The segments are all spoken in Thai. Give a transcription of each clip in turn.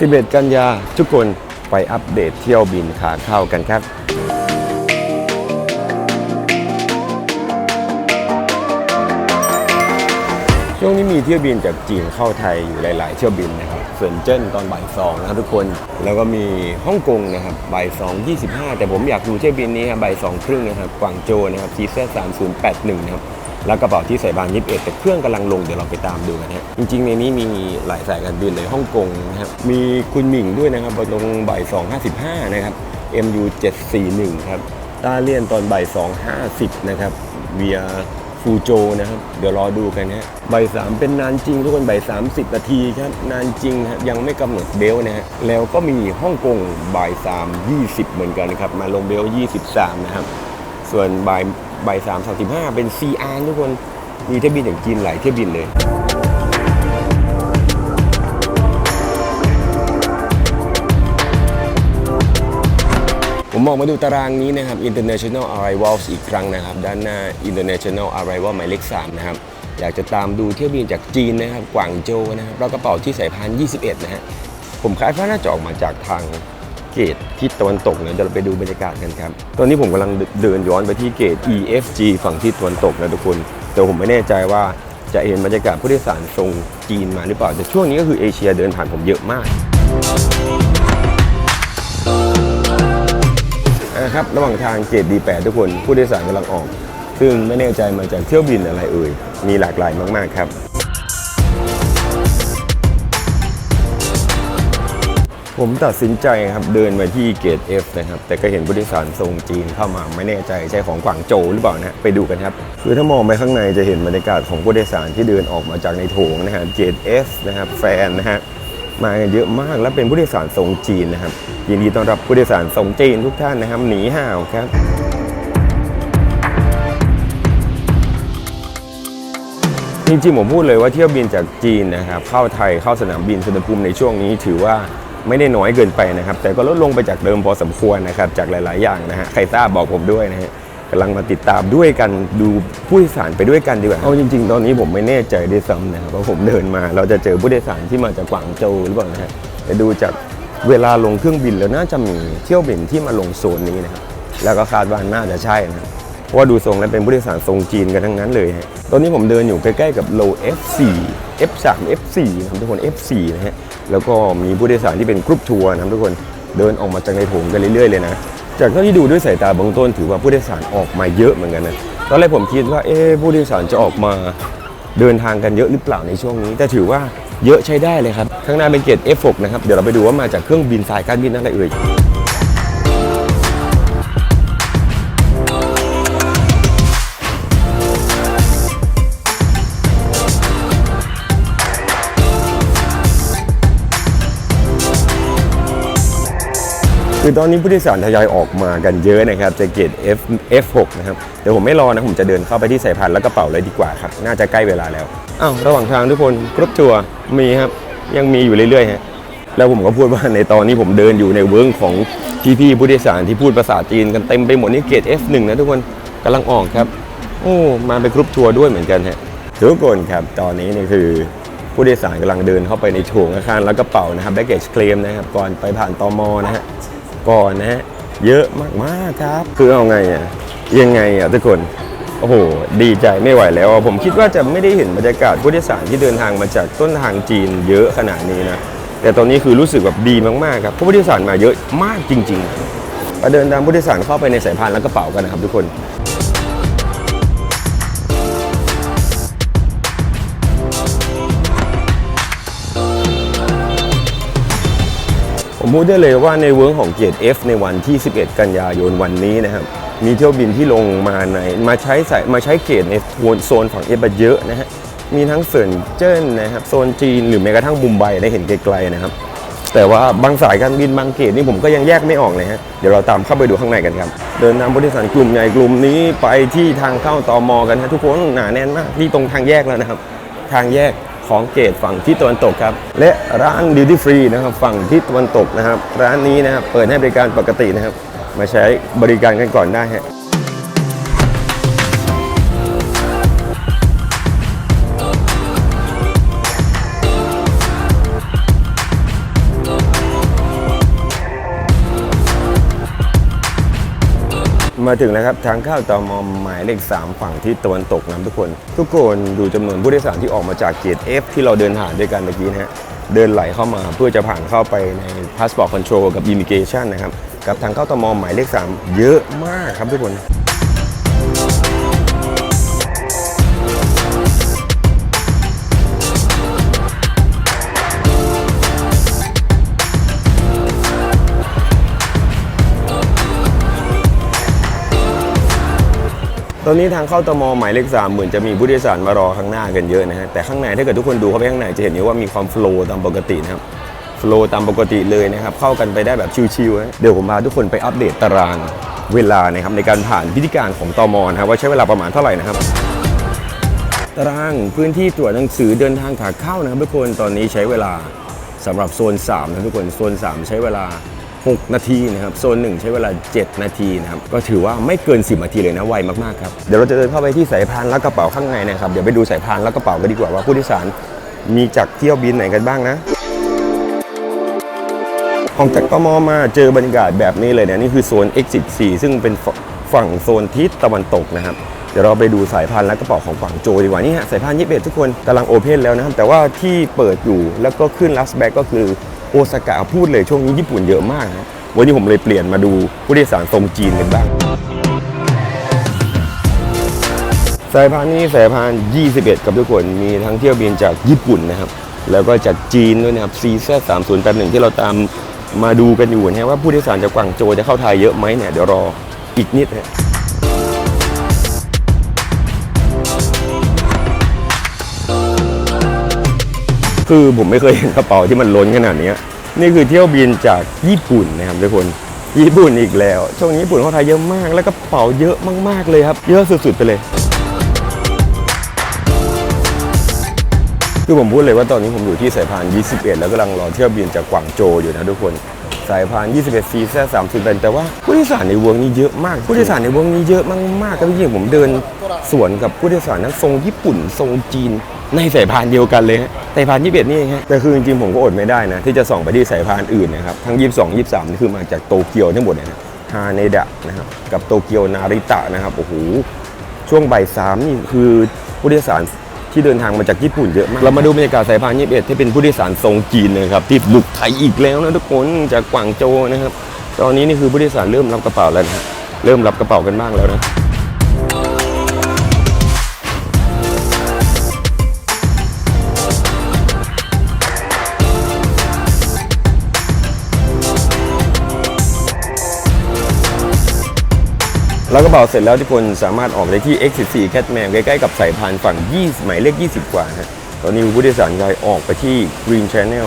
11 กันยาทุกคนไปอัปเดตเที่ยวบินขาเข้ากันครับช่วงนี้มีเที่ยวบินจากจีนเข้าไทยอยู่หลาย ๆ เที่ยวบินนะครับเซินเจิ้นตอนบ่ายสองนะครับทุกคนแล้วก็มีฮ่องกงนะครับบ่ายสองยี่สิบห้าแต่ผมอยากดูเที่ยวบินนี้ครับบ่ายสองครึ่งนะครับกวางโจวนะครับทีเซสามศูนย์แปดหนึ่งนะครับ แล้วกระเป๋าที่ใส่บาน21แต่เครื่องกำลังลงเดี๋ยวเราไปตามดูกันฮะจริง ๆ ในนี้มีหลายสายการบินเลยฮ่องกงนะครับมีคุณหมิงด้วยนะครับตรงบ่าย255นะครับ MU 741ครับต้าเลียนตอนบ่าย250นะครับเวียฟูโจนะครับ เดี๋ยวรอดูกันฮะบ่ายสามเป็นนานจริงทุกคนบ่าย30นาทีครับนานจริงฮะยังไม่กำหนดเบลนะฮะแล้วก็มีฮ่องกงบ่าย3 20เหมือนกันนะครับ มาลงเบล23นะครับ ส่วนบ่าย บ่ายสามสามสิบห้าเป็น CR ทุกคนมีเที่ยวบินอย่างจีนหลายเที่ยวบินเลยผมมองมาดูตารางนี้นะครับ International Arrivals อีกครั้งนะครับ ด้านหน้า International Arrival หมายเลข3นะครับ อยากจะตามดูเที่ยวบินจากจีนนะครับ กวางโจวนะครับแล้วกระเป๋าที่สายพาน 21 นะฮะ ผมคาดว่าน่าจะออกมาจากทาง เกตทิศตะวันตกนะเดี๋ยวเราไปดูบรรยากาศกันครับ ตอนนี้ผมกำลังเดินย้อนไปที่เกต EFG ฝั่งทิศตะวันตกนะทุกคน แต่ผมไม่แน่ใจว่าจะเห็นบรรยากาศผู้โดยสารทรงจีนมาหรือเปล่า แต่ช่วงนี้ก็คือเอเชียเดินผ่านผมเยอะมากนะครับระหว่างทางเกต D8 ทุกคนผู้โดยสารกำลังออก ซึ่งไม่แน่ใจมาจากเที่ยวบินอะไรเอ่ยมีหลากหลายมาก ๆ ครับ ผมตัดสินใจครับเดินมาที่เกต F นะครับ แต่ก็เห็นผู้โดยสารทรงจีนเข้ามาไม่แน่ใจใช่ของกวางโจวหรือเปล่านะไปดูกันครับ คือถ้ามองไปข้างในจะเห็นบรรยากาศของผู้โดยสารที่เดินออกมาจากในโถงนะฮะเกต F นะครับแฟนนะฮะมากันเยอะมากและเป็นผู้โดยสารทรงจีนนะครับยินดีต้อนรับผู้โดยสารทรงจีนทุกท่านนะครับหนีห่าวครับจริงๆผมพูดเลยว่าเที่ยวบินจากจีนนะครับเข้าไทยเข้าสนามบินสุวรรณภูมิในช่วงนี้ถือว่า ไม่ได้น้อยเกินไปนะครับ แต่ก็ลดลงไปจากเดิมพอสมควรนะครับ จากหลาย ๆ อย่างนะฮะใครทราบบอกผมด้วยนะฮะกำลังมาติดตามด้วยกันดูผู้โดยสารไปด้วยกันดีกว่าเอาจริง ๆ ตอนนี้ผมไม่แน่ใจด้วยซ้ำนะครับว่าผมเดินมาเราจะเจอผู้โดยสารที่มาจากกวางโจวหรือเปล่านะฮะแต่ดูจากเวลาลงเครื่องบินแล้วน่าจะมีเที่ยวบินที่มาลงโซนนี้นะครับแล้วก็คาดว่าน่าจะใช่นะเพราะว่าดูทรงแล้วเป็นผู้โดยสารทรงจีนกันทั้งนั้นเลยฮะตอนนี้ผมเดินอยู่ใกล้ๆกับ low F4 F3 F4 นะครับทุกคน F4 นะฮะ แล้วก็มีผู้โดยสารที่เป็นกรุ๊ปทัวร์นะครับทุกคนเดินออกมาจากในโถงกันเรื่อยๆเลยนะจากเท่าที่ดูด้วยสายตาเบื้องต้นถือว่าผู้โดยสารออกมาเยอะเหมือนกันนะตอนแรกผมคิดว่าเอ๊ผู้โดยสารจะออกมาเดินทางกันเยอะหรือเปล่าในช่วงนี้ แต่ถือว่าเยอะใช้ได้เลยครับ ข้างหน้าเป็นเกรด F6 นะครับ เดี๋ยวเราไปดูว่ามาจากเครื่องบินสายการบินอะไรเอ่ย คือตอนนี้ผู้โดยสารทยอยออกมากันเยอะนะครับจะเกต F F6 นะครับเดี๋ยวผมไม่รอนะผมจะเดินเข้าไปที่สายพานแล้วกระเป๋าเลยดีกว่าครับ น่าจะใกล้เวลาแล้วอ้าวระหว่างทางทุกคนกรุ๊ปทัวร์มีครับ ยังมีอยู่เรื่อยๆฮะแล้วผมก็พูดว่าในตอนนี้ผมเดินอยู่ในเวิร์กของพี่ๆผู้โดยสารที่พูดภาษาจีนกันเต็มไปหมดนี่เกต F1 นะทุกคนกำลังออกครับ โอ้มาเป็นกรุ๊ปทัวร์ด้วยเหมือนกันฮะทุกคนครับตอนนี้นี่คือผู้โดยสารกำลังเดินเข้าไปในโถงอาคารแล้วกระเป๋านะครับแบ็กเกจเคลมนะครับก่อนไปผ่านตอมอนะฮะ ก่อนนะฮะเยอะมากๆครับ คือเอาไงอะยังไงอะทุกคนโอ้โห ดีใจไม่ไหวแล้ว ผมคิดว่าจะไม่ได้เห็นบรรยากาศผู้โดยสารที่เดินทางมาจากต้นทางจีนเยอะขนาดนี้นะ แต่ตอนนี้คือรู้สึกแบบดีมากๆครับผู้โดยสารมาเยอะมากจริงๆมาเดินตามผู้โดยสารเข้าไปในสายพานและกระเป๋ากันนะครับทุกคน ผมพูดได้เลยว่าในเวิร์กของเกียรติ F ในวันที่ 11 กันยายนวันนี้นะครับ มีเที่ยวบินที่ลงมาในมาใช้สายมาใช้เกตในโซนฝั่งเอเบเยอะนะฮะ มีทั้งเซินเจิ้นนะครับ โซนจีนหรือแม้กระทั่งมุมไบได้เห็นไกลๆนะครับ แต่ว่าบางสายการบินบางเกตนี่ผมก็ยังแยกไม่ออกเลยฮะ เดี๋ยวเราตามเข้าไปดูข้างในกันครับ เดินนำผู้โดยสารกลุ่มใหญ่กลุ่มนี้ไปที่ทางเข้าตอมอกันฮะทุกคนหนาแน่นมากที่ตรงทางแยกแล้วนะครับ ทางแยก ของเกตฝั่งที่ตะวันตกครับ และร้านดิวตี้ฟรีนะครับฝั่งที่ตะวันตกนะครับ ร้านนี้นะครับเปิดให้บริการปกตินะครับ มาใช้บริการกันก่อนได้ฮะ มาถึงแล้วครับทางเข้าตอมอหมายเลข 3 ฝั่งที่ตะวันตกนะทุกคน ทุกคนดูจำนวนผู้โดยสารที่ออกมาจากเกต F ที่เราเดินผ่านด้วยกันเมื่อกี้นะฮะเดินไหลเข้ามาเพื่อจะผ่านเข้าไปใน Passport Control กับ Immigration นะครับกับทางเข้าตอมอหมายเลข 3 เยอะมากครับทุกคน ตอนนี้ทางเข้าตมหมายเลขสามเหมือนจะมีผู้โดยสารมารอข้างหน้ากันเยอะนะฮะแต่ข้างในถ้าเกิดทุกคนดูเข้าไปข้างในจะเห็นอยู่ว่ามีความโฟล์ตามปกตินะครับโฟล์ตามปกติเลยนะครับเข้ากันไปได้แบบชิวๆนะเดี๋ยวผมพาทุกคนไปอัปเดตตารางเวลานะครับในการผ่านพิธีการของตมนะครับว่าใช้เวลาประมาณเท่าไหร่นะครับตารางพื้นที่ตรวจหนังสือเดินทางขาเข้านะครับทุกคนตอนนี้ใช้เวลาสำหรับโซน3นะทุกคนโซน 3 ใช้เวลา 6 นาทีนะครับ โซน 1 ใช้เวลา 7 นาทีนะครับ ก็ถือว่าไม่เกิน 10 นาทีเลยนะ ไวมากๆครับ เดี๋ยวเราจะเดินเข้าไปที่สายพานและกระเป๋าข้างในนะครับ เดี๋ยวไปดูสายพานและกระเป๋ากันดีกว่าว่าผู้โดยสารมีจากเที่ยวบินไหนกันบ้างนะออกจากกมมาเจอบรรยากาศแบบนี้เลยเนี่ยนี่คือโซน exit 4 ซึ่งเป็นฝั่งโซนทิศตะวันตกนะครับ เดี๋ยวเราไปดูสายพานและกระเป๋าของฝั่งโจดีกว่านี่ฮะสายพานยี่สิบเอ็ดทุกคนกำลังโอเพนแล้วนะครับ แต่ว่าที่เปิดอยู่แล้วก็ขึ้นลัสแบ็กก็คือ อซากะพูดเลยช่วงนี้ญี่ปุ่นเยอะมากนะวันนี้ผมเลยเปลี่ยนมาดูผู้โดยสารทรงจีนกันบ้างสายพานนี้สายพาน 21 กับทุกคนมีทั้งเที่ยวบินจากญี่ปุ่นนะครับ แล้วก็จากจีนด้วยนะครับ CZ 3 0 8 1ที่เราตามมาดูกันอยู่นะฮะว่าผู้โดยสารจากกวางโจวจะเข้าไทยเยอะไหมเนี่ยเดี๋ยวรออีกนิดนะ คือผมไม่เคยเห็นกระเป๋าที่มันล้นขนาดนี้นี่คือเที่ยวบินจากญี่ปุ่นนะครับทุกคนญี่ปุ่นอีกแล้ว ช่วงนี้ญี่ปุ่นเขาไทยเยอะมาก แล้วกระเป๋าเยอะมากๆเลยครับ เยอะสุดๆไปเลยคือผมพูดเลยว่าตอนนี้ผมอยู่ที่สายพาน 21 แล้วกำลังรอเที่ยวบินจากกวางโจอยู่นะทุกคน สายพาน 21ซีแซ่30เป็นแต่ว่าผู้โดยสารในวงนี้เยอะมาก ผู้โดยสารในวงนี้เยอะมากๆครับพี่ผมเดินสวนกับผู้โดยสารทั้งทรงญี่ปุ่นทรงจีนในสายพานเดียวกันเลยสายพาน21นี่เองแต่คือจริงๆผมก็อดไม่ได้นะ ที่จะส่องไปที่สายพานอื่นนะครับ ทั้ง22 23นี่คือมาจากโตเกียวทั้งหมดเลยนะฮาเนดะนะครับกับโตเกียวนาริตะนะครับโอ้โหช่วงบ่ายสามนี่คือผู้โดยสาร ที่เดินทางมาจากญี่ปุ่นเยอะมาก เรามาดูบรรยากาศสายพาน21ที่เป็นผู้โดยสารทรงจีนนะครับที่บุกไทยอีกแล้วนะทุกคนจากกวางโจวนะครับ ตอนนี้นี่คือผู้โดยสารเริ่มรับกระเป๋าแล้วนะเริ่มรับกระเป๋ากันบ้างแล้วนะ แล้วกระเป๋าเสร็จแล้วทุกคนสามารถออกได้ที่ X14 Catman ใกล้ๆกับสายพานฝั่ง 20 หมายเลข 20 กว่าฮะตอนนี้ผู้โดยสารยายออกไปที่ Green Channel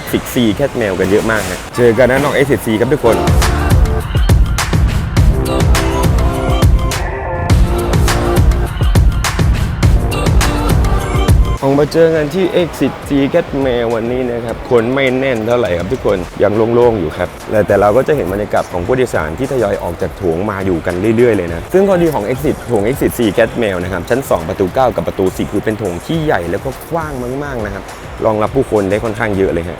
X14 Catman กันเยอะมากฮะเจอกันนะน้อง X14 ครับทุกคน มาเจอกันที่ Exit G Cat Mail วันนี้นะครับ คนไม่แน่นเท่าไหร่ครับทุกคนยังโล่งๆอยู่ครับ แต่เราก็จะเห็นบรรยากาศของผู้โดยสารที่ทยอยออกจากโถงมาอยู่กันเรื่อยๆเลยนะ ซึ่งข้อดีของ Exit โถง Exit C Cat Mail นะครับ ชั้น 2 ประตู 9 กับประตู 10 คือเป็นโถงที่ใหญ่แล้วก็กว้างมากๆนะครับรองรับผู้คนได้ค่อนข้างเยอะเลยฮะ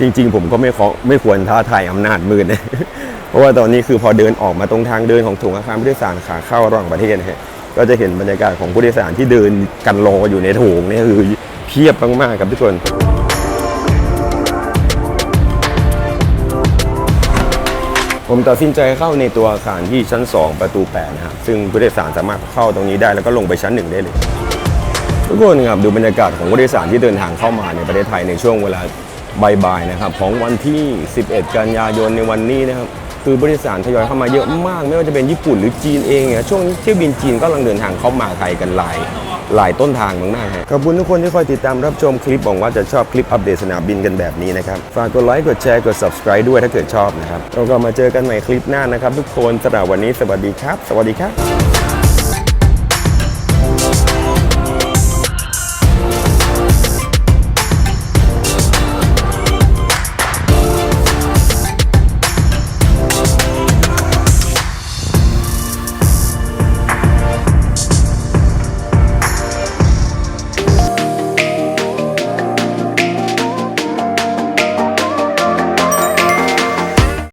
จริง ๆ ผมก็ไม่ขอไม่ควรท้าทายอำนาจมืดนะ เพราะว่าตอนนี้คือพอเดินออกมาตรงทางเดินของถุงอาคารผู้โดยสารขาเข้าระหว่างประเทศนะฮะก็จะเห็นบรรยากาศของผู้โดยสารที่เดินกันรออยู่ในโถงนี่คือเพียบมากๆครับทุกคนผมตัดสินใจเข้าในตัวอาคารที่ชั้น 2 ประตู8นะครับซึ่งผู้โดยสารสามารถเข้าตรงนี้ได้แล้วก็ลงไปชั้น 1 ได้เลย ทุกคนครับดูบรรยากาศของผู้โดยสารที่เดินทางเข้ามาในประเทศไทยในช่วงเวลาบ่ายๆนะครับของวันที่ 11 กันยายนในวันนี้นะครับ คือผู้โดยสารทยอยเข้ามาเยอะมาก ไม่ว่าจะเป็นญี่ปุ่นหรือจีนเองเนี่ยช่วงนี้เที่ยวบินจีนก็กำลังเดินทางเข้ามาไทยกันหลายหลายต้นทางมากๆฮะขอบคุณทุกคนที่คอยติดตามรับชมคลิปหวังว่าจะชอบคลิปอัปเดตสนามบินกันแบบนี้นะครับ ฝากกดไลค์กดแชร์กด subscribe ด้วยถ้าเกิดชอบนะครับเราก็มาเจอกันใหม่คลิปหน้านะครับ ทุกคนสำหรับวันนี้สวัสดีครับ สวัสดีครับ